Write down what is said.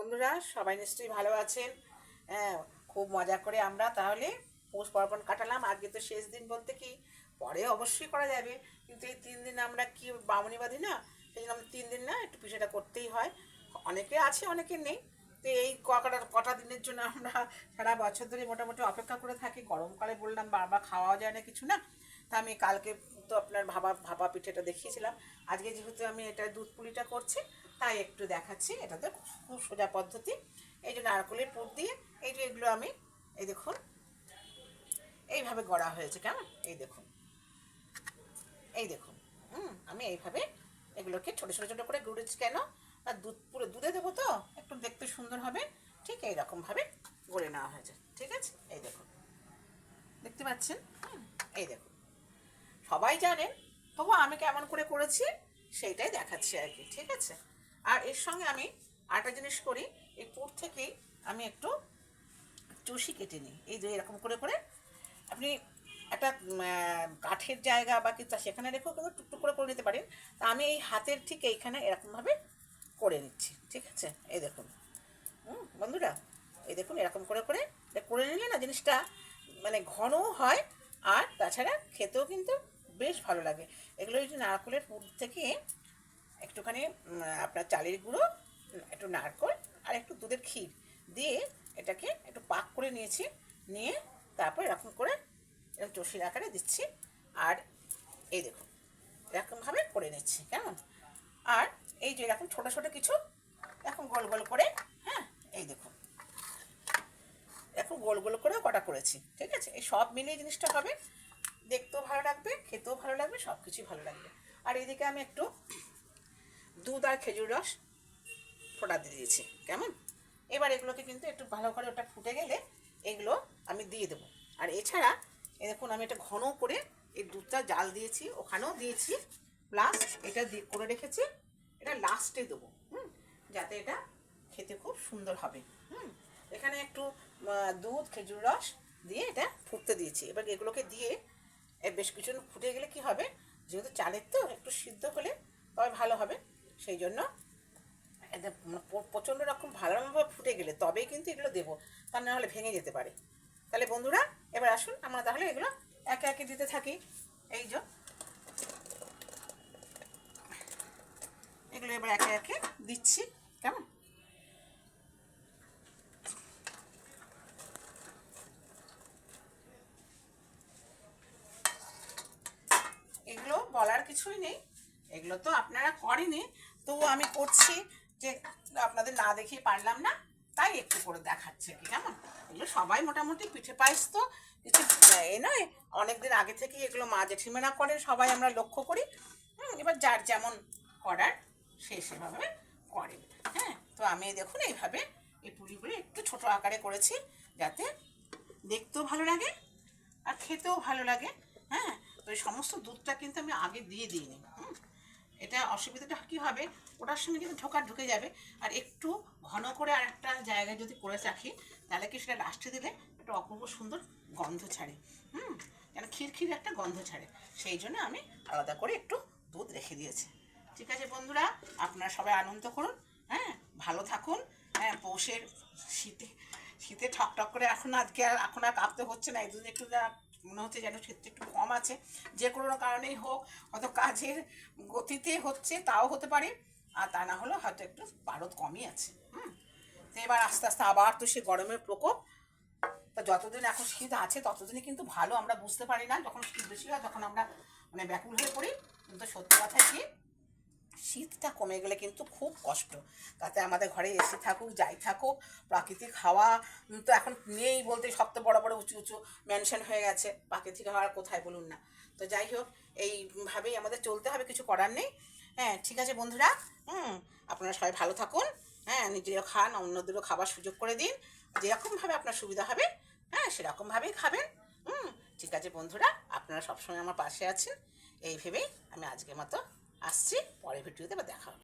বন্ধুরা, সবাই নিশ্চয়ই ভালো আছেন। হ্যাঁ খুব মজা করে আমরা তাহলে পৌষ পার্বণ কাটালাম। আজকে তো শেষ দিন বলতে কি, পরে অবশ্যই করা যাবে। কিন্তু এই তিন দিন আমরা কি বামুনি বাঁধি না, সেই জন্য তিন দিন না একটু পিঠাটা করতেই হয়। অনেকে আছে, অনেকে নেই। তো এই কটা কটা দিনের জন্য আমরা সারা বছর ধরে মোটামুটি অপেক্ষা করে থাকি। গরমকালে বললাম বারবার খাওয়াও যায় না কিছু না। তা আমি কালকে তো আপনার ভাবা ভাপা পিঠেটা দেখিয়েছিলাম। আজকে যেহেতু আমি এটা দুধ পুলিটা করছি, তাই একটু দেখাচ্ছি। এটাতে খুব সোজা পদ্ধতি। এই যে নারকলের পুর দিয়ে, এই যে এগুলো আমি, এই দেখুন, এইভাবে গড়া হয়েছে, কেমন? এই দেখুন এই দেখুন, হুম, আমি এইভাবে এগুলোকে ছোটো ছোটো ছোটো করে গুড়েছি কেন? আর দুধ পুরো, দুধে দেবো তো? একটু দেখতে সুন্দর হবে। ঠিক এইরকমভাবে গড়ে নেওয়া হয়েছে। ঠিক আছে? এই দেখুন, দেখতে পাচ্ছেন? এই দেখুন। সবাই জানেন তবু আমি কেমন করে করেছি সেইটাই দেখাচ্ছি আর কি, ঠিক আছে? আর এর সঙ্গে আমি আরেকটা জিনিস করি, এই পুর থেকেই আমি একটু চুষি কেটে নিই। এই যে এরকম করে করে আপনি একটা কাঠের জায়গা বা কিছু সেখানে রেখেও কিন্তু টুকটুক করে করে নিতে পারেন। তা আমি এই হাতের ঠিক এইখানে এরকমভাবে করে নিচ্ছি, ঠিক আছে? এই দেখুন। হুম, বন্ধুরা, এই দেখুন এরকম করে করে। করে নিলে না জিনিসটা মানে ঘনও হয়, আর তাছাড়া খেতেও কিন্তু বেশ ভালো লাগে। এগুলো ওই যে নারকলের পুর থেকে একটুখানি আপনার চালের গুঁড়ো, একটু নারকল আর একটু দুধের ক্ষীর দিয়ে এটাকে একটু পাক করে নিয়েছি। নিয়ে তারপর এরকম করে এরকম চষির আকারে দিচ্ছি। আর এই দেখুন, এরকমভাবে করে নিচ্ছি, কেমন? আর এই যে এরকম ছোটো ছোটো কিছু এখন গোল গোল করে হ্যাঁ এই দেখুন। এখন গোল গোল করে কটা করেছি, ঠিক আছে? এই সব মিলিয়ে জিনিসটা হবে দেখতেও ভালো লাগবে, খেতেও ভালো লাগবে সব কিছুই ভালো লাগবে। আর এদিকে আমি একটু দুধ আর খেজুর রস ফোটা দিয়ে দিয়েছি, কেমন? এবার এগুলোকে কিন্তু একটু ভালো করে ওটা ফুটে গেলে এগুলো আমি দিয়ে দেবো। আর এছাড়া, এ দেখুন আমি এটা ঘন করে এই দুধটা জাল দিয়েছি, ওখানেও দিয়েছি। প্লাস এটা করে রেখেছি, এটা লাস্টে দেবো, হুম? যাতে এটা খেতে খুব সুন্দর হবে, হুম? এখানে একটু দুধ, খেজুর রস দিয়ে এটা ফুটতে দিয়েছি। এবার এগুলোকে দিয়ে বেশ কিছু ফুটে গেলে কি হবে? যেহেতু চালের তো একটু সিদ্ধ হলে তবে ভালো হবে। সেই জন্য মানে প্রচণ্ড রকম ভালোভাবে ফুটে গেলে তবেই কিন্তু এগুলো দেবো। তা না হলে ভেঙে যেতে পারে। তাহলে বন্ধুরা, এবার আসুন আমরা তাহলে এগুলো একে একে দিতে থাকি। এই যে এগুলো এবার একে একে দিচ্ছি, কেমন এগুলো বলার কিছুই নেই। এগুলো তো আপনারা করেনি। তো আমি করছি যে আপনাদের না দেখিয়ে পারলাম না, তাই একটু করে দেখাচ্ছে কি, কেমন? এগুলো সবাই মোটামুটি পিঠে পায়েস তো। কিছু, এ নয়, অনেকদিন আগে থেকে এগুলো মা জেঠিমারা করে সবাই আমরা লক্ষ্য করি। এবার যার যেমন করার, সে সেভাবে করে। হ্যাঁ তো আমি দেখুন এইভাবে এই পুরিগুলো একটু ছোট আকারে করেছি, যাতে দেখতেও ভালো লাগে আর খেতেও ভালো লাগে। হ্যাঁ তো এই সমস্ত দুধটা কিন্তু আমি আগে দিয়ে দিইনি, হুম। এটা অসুবিধাটা কি হবে? ওটার সঙ্গে কিন্তু ঢোকা ঢুকে যাবে। আর একটু ঘন করে আর একটা জায়গায় যদি করে রাখি, তাহলে কি সেটা লাস্টে দিলে একটা অপূর্ব সুন্দর গন্ধ ছাড়ে, হুম? যেন খিরখির একটা গন্ধ ছাড়ে। সেই জন্য আমি আলাদা করে একটু দুধ রেখে দিয়েছি। ঠিক আছে বন্ধুরা, আপনারা সবাই আনন্দ করুন হ্যাঁ? ভালো থাকুন হ্যাঁ? পৌষের শীতে শীতে ঠক ঠক করে এখন আজকে আর, এখন আর কাঁপতে হচ্ছে না, এই দুধ একটু মনে হচ্ছে যেন সেটা একটু কম আছে। যে কোনো কারণেই হোক, হয়তো কাজের গতিতে হচ্ছে, তাও হতে পারে। আর তা না হলেও হয়তো একটু পারদ কমই আছে। হুম? তো এবার আস্তে আস্তে আবার তো সে গরমের প্রকোপ। তা যতদিন এখন শীত আছে, ততদিনই কিন্তু ভালো, আমরা বুঝতে পারি না। যখন শীত বেশি হয়, তখন আমরা মানে ব্যাকুল হয়ে পড়ি। কিন্তু সত্যি কথা কি শীতটা কমে গেলে কিন্তু খুব কষ্ট। তাতে আমাদের ঘরে এসি থাকুক, যাই থাকুক, প্রাকৃতিক হাওয়া তো এখন নেই বলতে সব তো বড় বড় উঁচু উঁচু ম্যানশন হয়ে গেছে। প্রাকৃতিক হাওয়া কোথায় বলুন না। তো যাই হোক এইভাবেই আমাদের চলতে হবে, কিছু করার নেই। হ্যাঁ ঠিক আছে বন্ধুরা, হুম, আপনারা সবাই ভালো থাকুন। হ্যাঁ নিজেরও খান, অন্যদেরও খাবার সুযোগ করে দিন। যেরকমভাবে আপনার সুবিধা হবে হ্যাঁ সেরকমভাবেই খাবেন। হুম, ঠিক আছে বন্ধুরা, আপনারা সবসময় আমার পাশে আছেন। এই ভেবেই আমি আজকের মতো আসছি পরের ভিডিওতে বা দেখা হবে।